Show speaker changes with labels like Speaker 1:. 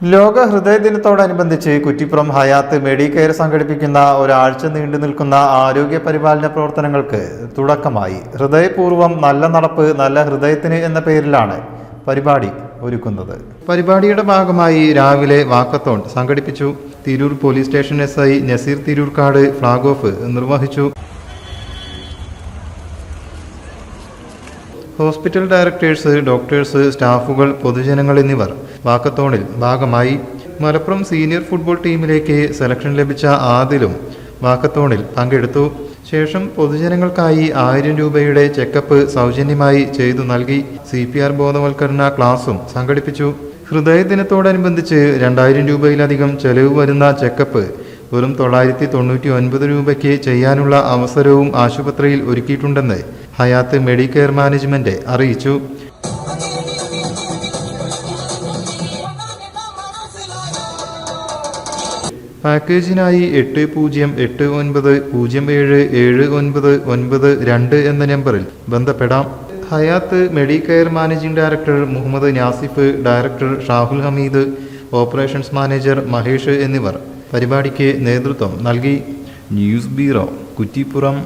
Speaker 1: ലോക ഹൃദയ ദിനത്തോടനുബന്ധിച്ച് കുറ്റിപ്പുറം ഹയാത്ത് മെഡിക്കെയർ സംഘടിപ്പിക്കുന്ന ഒരാഴ്ച നീണ്ടു നിൽക്കുന്ന ആരോഗ്യ പരിപാലന പ്രവർത്തനങ്ങൾക്ക് തുടക്കമായി. ഹൃദയപൂർവം നല്ല നടപ്പ് നല്ല ഹൃദയത്തിന് എന്ന പേരിലാണ് പരിപാടി ഒരുക്കുന്നത്. പരിപാടിയുടെ ഭാഗമായി രാവിലെ വാക്കത്തോൺ സംഘടിപ്പിച്ചു. Tirur police station S I Naseer Tirurkad flag off നിർവഹിച്ചു. ഹോസ്പിറ്റൽ ഡയറക്ടേഴ്സ് ഡോക്ടേഴ്സ് സ്റ്റാഫുകൾ പൊതുജനങ്ങൾ എന്നിവർ വാക്കത്തോണിൽ ഭാഗമായി മലപ്പുറം സീനിയർ ഫുട്ബോൾ ടീമിലേക്ക് സെലക്ഷൻ ലഭിച്ച ആദിലും വാക്കത്തോണിൽ പങ്കെടുത്തു. ശേഷം പൊതുജനങ്ങൾക്കായി ആയിരം രൂപയുടെ ചെക്കപ്പ് സൗജന്യമായി ചെയ്തു നൽകി. സി പി ആർ ബോധവൽക്കരണ ക്ലാസും സംഘടിപ്പിച്ചു. ഹൃദയദിനത്തോടനുബന്ധിച്ച് രണ്ടായിരം രൂപയിലധികം ചെലവ് വരുന്ന ചെക്കപ്പ് വെറും തൊള്ളായിരത്തി തൊണ്ണൂറ്റി ഒൻപത് രൂപയ്ക്ക് ചെയ്യാനുള്ള അവസരവും ആശുപത്രിയിൽ ഒരുക്കിയിട്ടുണ്ടെന്ന് ഹയാത്ത് മെഡിക്കെയർ മാനേജ്മെന്റ് അറിയിച്ചു. പാക്കേജിനായി എട്ട് പൂജ്യം എട്ട് ഒൻപത് പൂജ്യം ഏഴ് ഏഴ് ഒൻപത് ഒൻപത് രണ്ട് എന്ന നമ്പറിൽ ബന്ധപ്പെടാം. Hayath medicare managing director Muhammad Nasif director Shahul Hameed operations manager Mahesh എന്നിവർ പരിപാടിക്ക് നേതൃത്വം നൽകി ന്യൂസ് ബ്യൂറോ കുറ്റിപ്പുറം